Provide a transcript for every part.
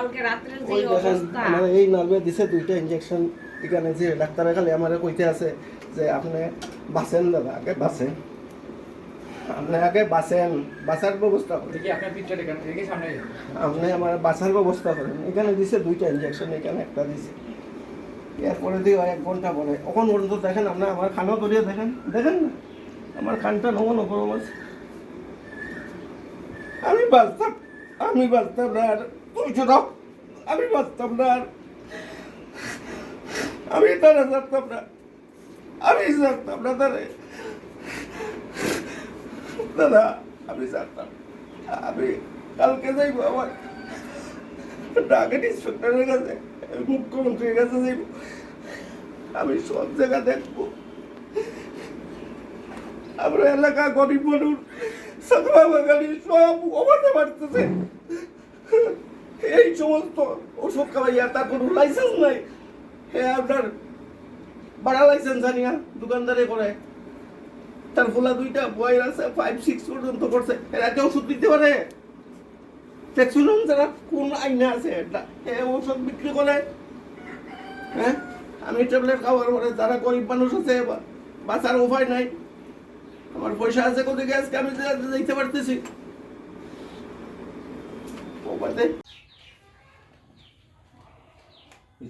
কালকে রাত্রের যে অবস্থা। আমার এই নার্ভে দিছে দুইটা ইঞ্জেকশন এখানে যে ডাক্তারে খালি আমারে কইতে আছে যে আপনি বাঁচেন দাদা আগে বাঁচেন। আপনি আগে বাঁচেন বাঁচার ব্যবস্থা করেন। আপনি আমার বাঁচার ব্যবস্থা করেন। এখানে দিছে দুইটা ইঞ্জেকশন এখানে একটা দিছে। এরপরে দিয়ে এক ঘণ্টা পরে কখন পর্যন্ত দেখেন আপনি আমার খানও করিয়ে দেখেন দেখেন না? আমার খানটা নমন গরম আছে। আমি বাঁচতাম আমি বাঁচতাম না আর আমি বাঁচতাম না আমি তারা জানতাম না। আমি জানতাম না তারে দাদা, আমি জানতাম আমি কালকে যাইব আমার। টার্গেট ইন্সপেক্টরের কাছে মুখ্যমন্ত্রীর কাছে যাইব। আমি সব জায়গা দেখব। আমরা এলাকা গরিব মানুষ, সব অবাধে বাড়তেছে। এই সমস্ত ওষুধ খাওয়াইয়া তার কোনো লাইসেন্স নাই। হ্যাঁ আপনার বাড়া লাইসেন্স জানিয়া দোকানদারে করে। তার ফোলা দুইটা বয়ের আছে ফাইভ সিক্স পর্যন্ত করছে এরা ওষুধ দিতে পারে দেখছিলাম যারা কোন আইনে আছে, এটা ওষুধ বিক্রি করে। হ্যাঁ? আমি ট্যাবলেট খাওয়ার পরে যারা গরিব মানুষ আছে বাঁচার উপায় নাই। আমার পয়সা আছে কোথায়? আজকে আমি যাইতে পারতেছি। এই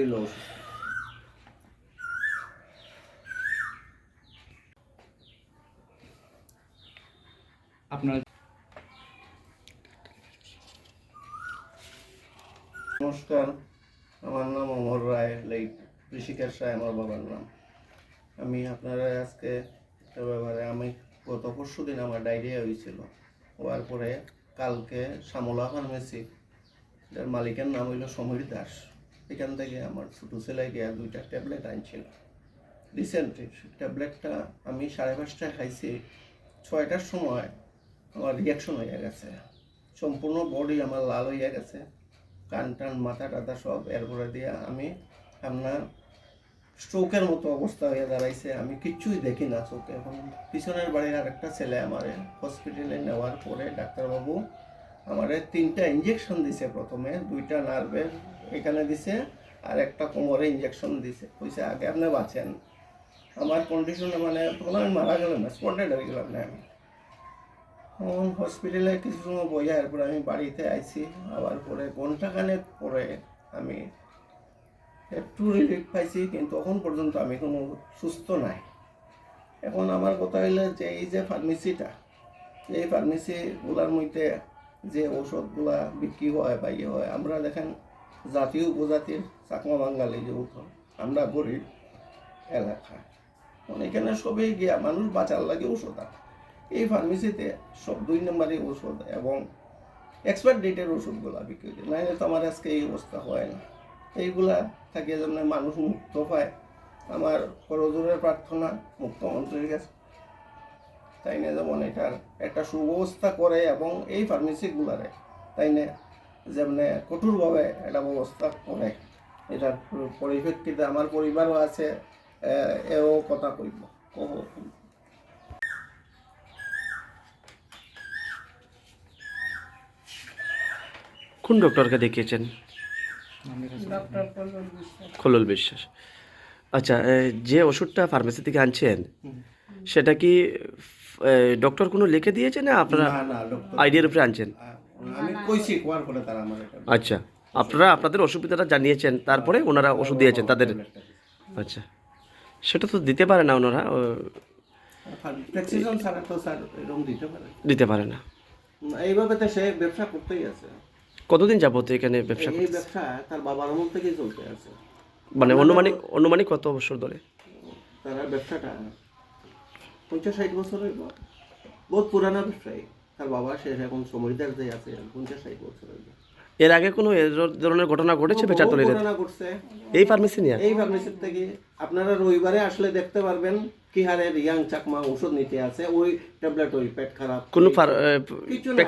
হলো আপনার নমস্কার আমার নাম অমর রায় লাইক ঋষিকেশ রায় আমার বাবার নাম। আমি আপনারা আজকে একটা ব্যাপারে, আমি গত পরশু দিন আমার ডায়রিয়া হয়েছিল। হওয়ার পরে কালকে শ্যামলা ফার্মেসি, যার মালিকের নাম হইল সমীর দাস, এখান থেকে আমার ছোটো ছেলে গিয়ে দুইটা ট্যাবলেট আনছিল। রিসেন্টলি ট্যাবলেটটা আমি সাড়ে পাঁচটায় খাইছি। ছয়টার সময় আমার রিয়াকশন হয়ে গেছে। সম্পূর্ণ বডি আমার লাল হয়ে গেছে। কান টান মাথা টাথা সব এরপরে দিয়ে আমি আপনার স্ট্রোকের মতো অবস্থা হয়ে দাঁড়াইছে। আমি কিচ্ছুই দেখি না চোখে। এখন পিছনের বাড়ির আর একটা ছেলে আমারে হসপিটালে নেওয়ার পরে ডাক্তারবাবু আমারে তিনটা ইঞ্জেকশন দিছে প্রথমে, দুইটা নার্ভের এখানে দিছে আর একটা কোমরে ইঞ্জেকশন দিছে। কইছে, আগে আপনি বাঁচেন। আমার কন্ডিশনে মানে তখন আমি মারা গেলাম না স্পটেড হয়ে গেলাম না আমি। তখন হসপিটালে কিছু সময় বইয়া এরপর আমি বাড়িতে আইছি। আবার পরে ঘন্টাখানেক পরে আমি একটু রিলিফ পাইছি, কিন্তু এখন পর্যন্ত আমি কোনো সুস্থ নাই। এখন আমার কথা হইলে যে, এই যে ফার্মেসিটা এই ফার্মেসিগুলার মধ্যে যে ঔষধগুলা বিক্রি হয় বা ইয়ে হয়, আমরা দেখেন জাতীয় উপজাতির চাকমা বাঙালি যেহেতু, আমরা গরিব এলাকা। এখন সবই গিয়া মানুষ বাঁচার লাগে ওষুধ আনে। এই ফার্মেসিতে সব দুই নম্বরই ওষুধ এবং এক্সপায়ার ডেটের ওষুধগুলো বিক্রি হয় নাহলে তো আমার আজকে এই অবস্থা হয় না। এইগুলা থাকে যেন মানুষ মুক্ত পায়। আমার করজোরের প্রার্থনা মুখ্যমন্ত্রীর কাছে। তাই না যেমন এটার একটা সুব্যবস্থা করে এবং এই ফার্মেসিগুলারে তাই না? যেমন কঠোরভাবে একটা ব্যবস্থা করে। এটার পরিপ্রেক্ষিতে আমার পরিবারও আছে এও কথা কইব, কব কোন ডক্টরকে দেখিয়েছেন? খোলল বিশ্বাস। আচ্ছা যে ওষুধটা ফার্মেসি থেকে আনছেন সেটা কি ডক্টর কোনো লিখে দিয়েছে না আপনারা আইডিয়ার উপরে আনছেন? আচ্ছা আপনারা আপনাদের অসুবিধাটা জানিয়েছেন তারপরে ওনারা ওষুধ দিয়েছেন তাদের। আচ্ছা সেটা তো দিতে পারে না ওনারা দিতে পারে। না না, এইভাবে তো সে ব্যবসা করতেই আছে। কতদিন যাবত এখানে ব্যবসা এই করতেছে? ব্যবসা তার বাবার আমল থেকেই চলতে আছে। মানে অনুমানিক অনুমানিক কত বছর ধরে? তারা ব্যবসাটা পঞ্চাশ ষাট বছর হইব বহুত পুরানা ব্যবসায়ী। তার বাবা শেষ এখন সমরিদার যে আছে পঞ্চাশ ষাট এর আগে কোনো এ ধরনের ঘটনা ঘটেছে বেচাতলির এই ফার্মেসি নিয়ে? এই ফার্মেসির থেকে আপনারা রবিবারে আসলে দেখতে পারবেন কি হারে রিয়াং চাকমা ওষুধ নিতে আছে। ওই ট্যাবলেট ওই পেট খারাপ। কোনো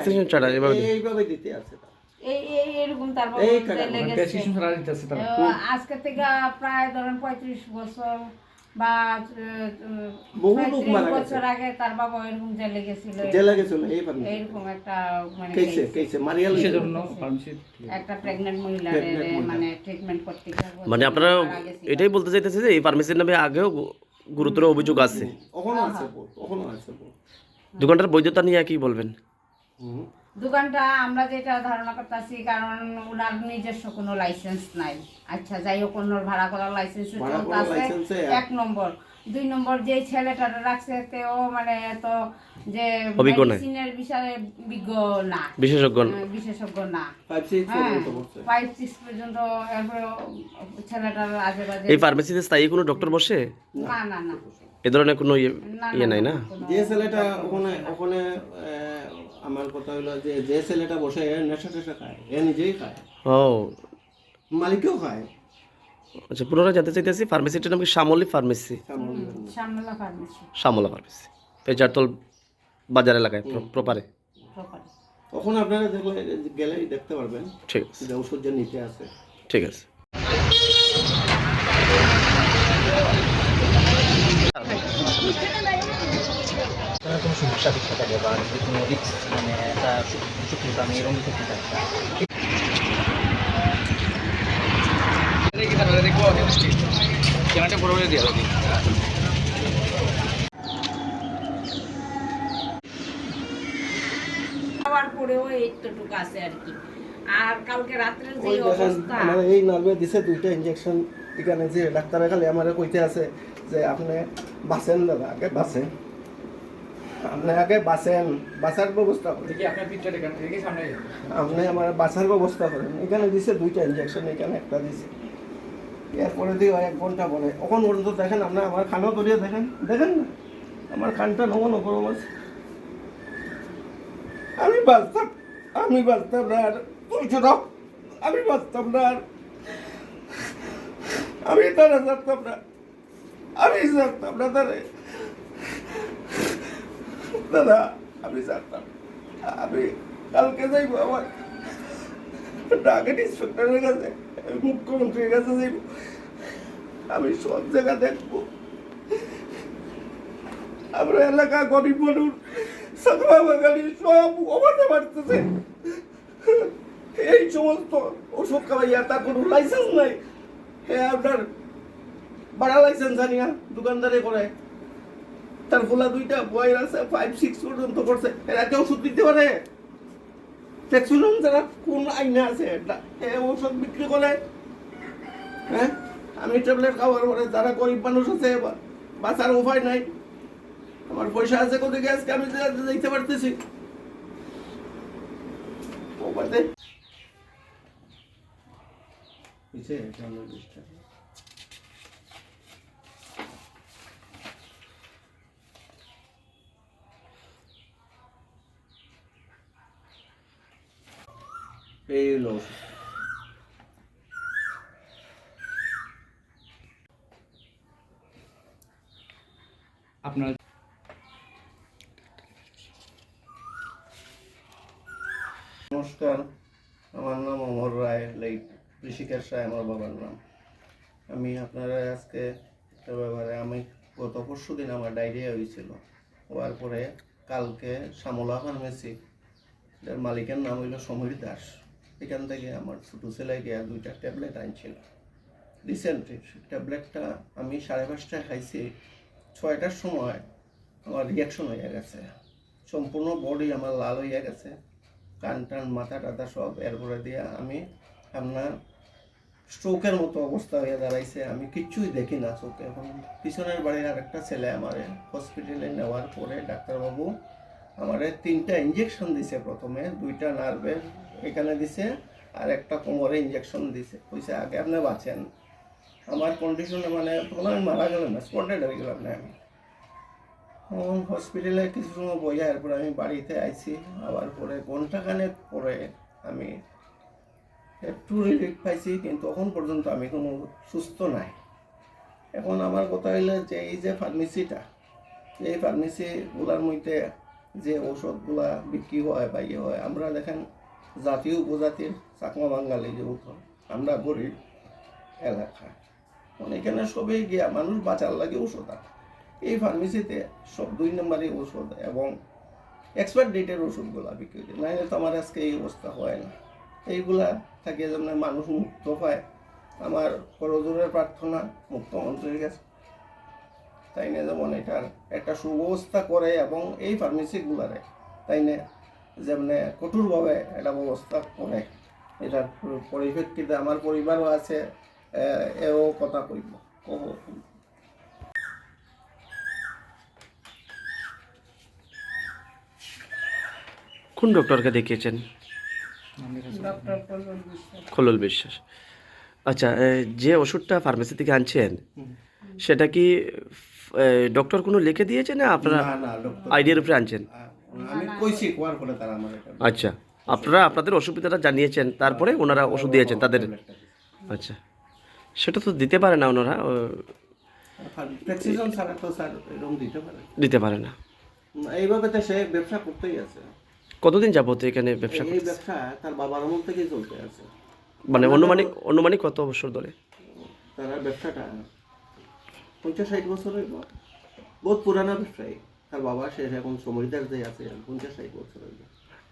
কিছু ছাড়া এভাবে এইভাবে দিতে আছে তারা। এই এই এরকম আহ, আজকে থেকে প্রায় ধরেন পঁয়ত্রিশ বছর বা বহু লোক মারা গেছে। বছর আগে তার বাবা এরকম জেলে গেছিল। জেলে গেছিল এই ফার্মেসি এইরকম একটা মানে কেসে কেসে জন্য একটা মানে ট্রিটমেন্ট করতে মানে আপনারা এটাই বলতে চাইতেছে যে এই ফার্মেসির নামে আগেও গুরুতর অভিযোগ আছে। ওখানে আছে দোকানটার বৈধতা নিয়ে কি বলবেন। দোকানটা আমরা যেটা ধারণা করতেছি কারণ ওনার নিজস্ব কোনো লাইসেন্স নাই। আচ্ছা যাই হোক অন্যর ভাড়া করার লাইসেন্স এ? এক নম্বর। দুই নম্বর যে ছেলেটা রাখছে তেও মানে এত যে। মেডিসিনের বিষয়ে বিজ্ঞ না। বিশেষজ্ঞ বিশেষজ্ঞ না। ফাইভ সিক্স হ্যাঁ পর্যন্ত সিক্স পর্যন্ত এরপরে ছেলেটার আজে বাজে এই ফার্মেসিতে স্থায়ী কোনো ডক্টর বসে? না না না। এ ধরনের কোনো ইয়ে ইয়ে নাই না? যে ছেলেটা ওখানে ওখানে আমার কথা হলো যে যে ছেলেটা বসে এ নেশা টেশা খায় এ নিজেই খায়। ও। মালিকও খায়। আচ্ছা পুনরায় জানতে চাইতেছি ফার্মেসিটার নাম কি Shyamoli pharmacy Shyamla pharmacy Shyamla pharmacy Pejartol বাজার এলাকায় প্রপারে ওখানে আপনারা দেখলে গেলেই দেখতে পারবেন। ঠিক আছে। যে ওষুধ যে নিতে আছে। ঠিক আছে। আপনার কোনো সমস্যা দেখতে থাকে বা যদি কোনো রিক্স মানে একটা সুখী আমি এরকম করতে চাচ্ছি কেনাটা বড় দিয়ে হবে খাওয়ার পরেও এইটুকু আছে আর কি। আর কালকে রাত্রে যে অবস্থা। আমার এই নার্ভে দিছে দুইটা ইঞ্জেকশন এখানে যে ডাক্তারে খালি আমার কইতে আছে যে আপনি বাঁচেন দাদা আগে বাঁচেন। আপনি আগে বাঁচেন বাঁচার ব্যবস্থা করেন। আমার বাঁচার ব্যবস্থা করেন। এখানে দিছে দুইটা ইঞ্জেকশন এখানে একটা দিছে। এরপরে দিয়ে এক ঘণ্টা পরে। পর্যন্ত দেখেন আপনি আমার খানও দেখেন। দেখেন না? আমার খানটা নমন গরম আছে। আমি বাঁচতাম আমি বাঁচতাম না আর। তুই ছোট আমি বাঁচতাম না আর। আমি তারা না। আমি না তারে। দাদা আমি থাকতাম আমি কালকে যাইব আমার। টার্গেট ইন্সপেক্টরের কাছে, মুখ্যমন্ত্রীর কাছে যাইব। আমি সব জায়গা দেখব। আমরা এলাকা গরিব মানুষ সাধুয়া বাঙালি, সব অবাধে বাড়তেছে। এই সমস্ত ওষুধ খাওয়াইয়া তার কোনো লাইসেন্স নাই। হ্যাঁ আপনার বাড়া লাইসেন্স আনিয়া দোকানদারে করে। তার ফুলা দুইটা বয়ের আছে ফাইভ সিক্স পর্যন্ত করছে এরা কেউ ওষুধ দিতে পারে? ট্যাক্সুলম যারা কোন আইনে আছে এ ওষুধ বিক্রি করে। হ্যাঁ? আমি ট্যাবলেট খাওয়ার পরে যারা গরিব মানুষ আছে বাঁচার উপায় নাই, আমার পয়সা আছে কোথায় আজকে আমি যা- পারতেছি। ও বাদে। এই হলো আপনার নমস্কার আমার নাম অমর রায় লাইক ঋষিকেশ রায় আমার বাবার নাম। আমি আপনারা আজকে ব্যাপারে আমি গত পরশু দিন আমার ডায়রিয়া হয়েছিল। হওয়ার পরে কালকে শ্যামলা ফার্মেসি এটার মালিকের নাম হইল সমীর দাস। এখান থেকে আমার ছোটো ছেলে গিয়া দুইটা ট্যাবলেট আনছিল। রিসেন্টলি ট্যাবলেটটা আমি সাড়ে পাঁচটায় খাইছি, ছয়টার সময় আমার রিয়াকশন হয়ে গেছে। সম্পূর্ণ বডি আমার লাল হয়ে গেছে, কান টান, মাথা টাথা সব, এরপরে দিয়ে আমি আপনার স্ট্রোকের মতো অবস্থা হয়ে দাঁড়াইছে। আমি কিচ্ছুই দেখি না চোখে। এখন পিছনের বাড়ির আরেকটা ছেলে আমারে হসপিটালে নেওয়ার পরে ডাক্তারবাবু আমারে তিনটা ইঞ্জেকশন দিছে প্রথমে, দুইটা নার্ভের এখানে দিছে, আর একটা কোমরে ইঞ্জেকশন দিছে। কইছে, আগে আপনি বাঁচেন। আমার কন্ডিশনে মানে তখন আমি মারা গেলাম না স্পটেড হয়ে গেলাম না আমি। তখন হসপিটালে কিছু সময় বইয়া এরপর আমি বাড়িতে আইছি। আবার পরে ঘন্টাখানেক পরে আমি একটু রিলিফ পাইছি, কিন্তু তখন পর্যন্ত আমি কোনো সুস্থ নাই। এখন আমার কথা হইলে যে, এই যে ফার্মেসিটা এই ফার্মেসিগুলোর মধ্যে যে ওষুধগুলা বিক্রি হয় বা ইয়ে হয়, আমরা দেখেন জাতীয় উপজাতির চাকমা বাঙালি যেহেতু আমরা গরিব এলাকা। এখন এখানে সবই গিয়া মানুষ বাঁচার লাগে ওষুধ এই ফার্মেসিতে সব দুই নম্বরই ওষুধ এবং এক্সপায়ার ডেটের ওষুধগুলা বিক্রি করে। নাহলে তো আমার আজকে এই অবস্থা হয় না। এইগুলা থাকে যেমন মানুষ মুক্ত পায় আমার করজোরের প্রার্থনা মুখ্যমন্ত্রীর কাছে। তাই না যেমন এটার একটা সুব্যবস্থা করে এবং এই ফার্মেসিগুলারে তাই না যেমন কঠোরভাবে একটা ব্যবস্থা করে। এটার পরিপ্রেক্ষিতে আমার পরিবারও আছে এও কথা কইব কব। কোন ডক্টরকে দেখিয়েছেন? ডক্টর কল্যাণ বিশ্বাস। আচ্ছা যে ওষুধটা ফার্মেসি থেকে আনছেন সেটা কি ডক্টর কোনো লিখে দিয়েছে না আপনারা না না ডক্টর আইডিয়ার উপরে আনছেন? আমি কইছি কোয়ার পরে তারা আমার এটা আচ্ছা আপনারা আপনাদের অসুবিধাটা জানিয়েছেন তারপরে ওনারা ওষুধ দিয়েছেন তাদের আচ্ছা সেটা তো দিতে পারে না ওনারা তো এরকম দিতে পারে। না। এইভাবে তো সে ব্যবসা করতেই আছে। কতদিন যাবত এখানে ব্যবসা এই ব্যবসা তার বাবার আমল থেকেই চলতে আছে। মানে অনুমানিক অনুমানিক কত বছর ধরে? তারা ব্যবসাটা পঞ্চাশ ষাট বছর হইব বহুত পুরানা ব্যবসায়ী। তার বাবা শেষ এখন সমরিদার যে আছে পঞ্চাশ ষাট বছর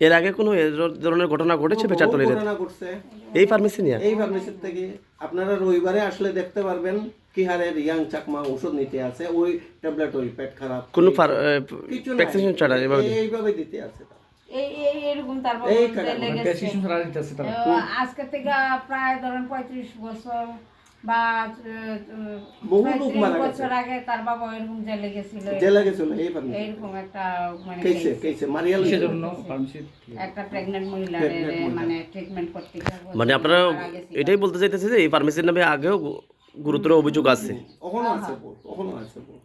এর আগে কোনো এ ধরনের ঘটনা ঘটেছে বেচাতলের পুরানা করছে এই ফার্মেসি নিয়ে? এই ফার্মেসির থেকে আপনারা রবিবারে আসলে দেখতে পারবেন কি হারে রিয়াং চাকমা ওষুধ নিতে আছে ওই ট্যাবলেট ওই পেট খারাপ কোনো প্রেসক্রিপশন ছাড়া এভাবে এইভাবে দিতে আছে এই এই এরকম তারপর আজকে থেকে প্রায় ধরেন পঁয়ত্রিশ বছর বা বহু লোক পঁয়ত্রিশ মারা গেছে। বছর আগে তার বাবা এরকম জেলে গেছিল জেলে গেছিল এই ফার্মেসি এইরকম একটা মানে কেসে case। কেসে মারিয়া কিসের লইছে। জন্য ফার্মেসি একটা প্রেগনেন্ট মহিলার Pregnant মহিলা। মানে ট্রিটমেন্ট করতে গিয়ে মানে আপনারা মারা গেছিল। এটাই বলতে চাইতেছে যে এই ফার্মেসির নামে আগেও গু- গুরুতর অভিযোগ আছে ওখানে আছে বহুত, ওখানে আছে বহুত।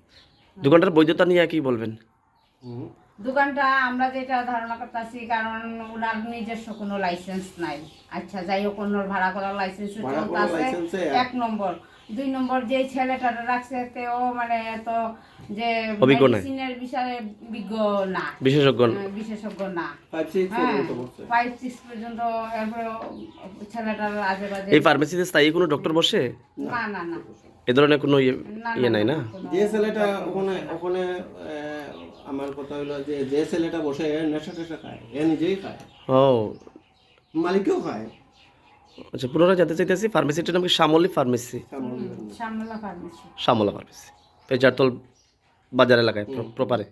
দোকানটার বৈধতা নিয়ে কি বলবেন হুম। দোকানটা আমরা যেটা ধারণা করতেছি কারণ ওনার নিজস্ব কোনো লাইসেন্স নাই। আচ্ছা যাই হোক অন্যর ভাড়া করার লাইসেন্স চলতেছে। এক নম্বর। দুই নম্বর যে ছেলেটা রাখছে তেও মানে এত যে মেডিসিনের বিষয়ে বিজ্ঞ না। বিশেষজ্ঞ বিশেষজ্ঞ না। Six হ্যাঁ। ফাইভ সিক্স পর্যন্ত এরপরে ছেলেটার আজে বাজে এই ফার্মেসিতে স্থায়ী কোনো ডক্টর বসে? না না না। এ ধরনের কোনো ইয়ে ইয়ে নাই না যে ছেলেটা ওখানে ওখানে আমার কথা হলো যে যে ছেলেটা বসে এ নেশা টেশা খায় এ নিজেই খায়। ও। মালিকও খায়। আচ্ছা পুনরায় জানতে চাইতেছি ফার্মেসিটার নাম কি Shyamoli pharmacy Shyamla pharmacy Shyamla pharmacy Pejartol বাজার এলাকায় প্রপারে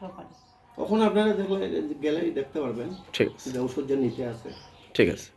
প্রপারে ওখানে আপনারা দেখলে গেলেই দেখতে পারবেন ঠিক আছে। যে ওষুধ যে নিতে আছে। ঠিক আছে।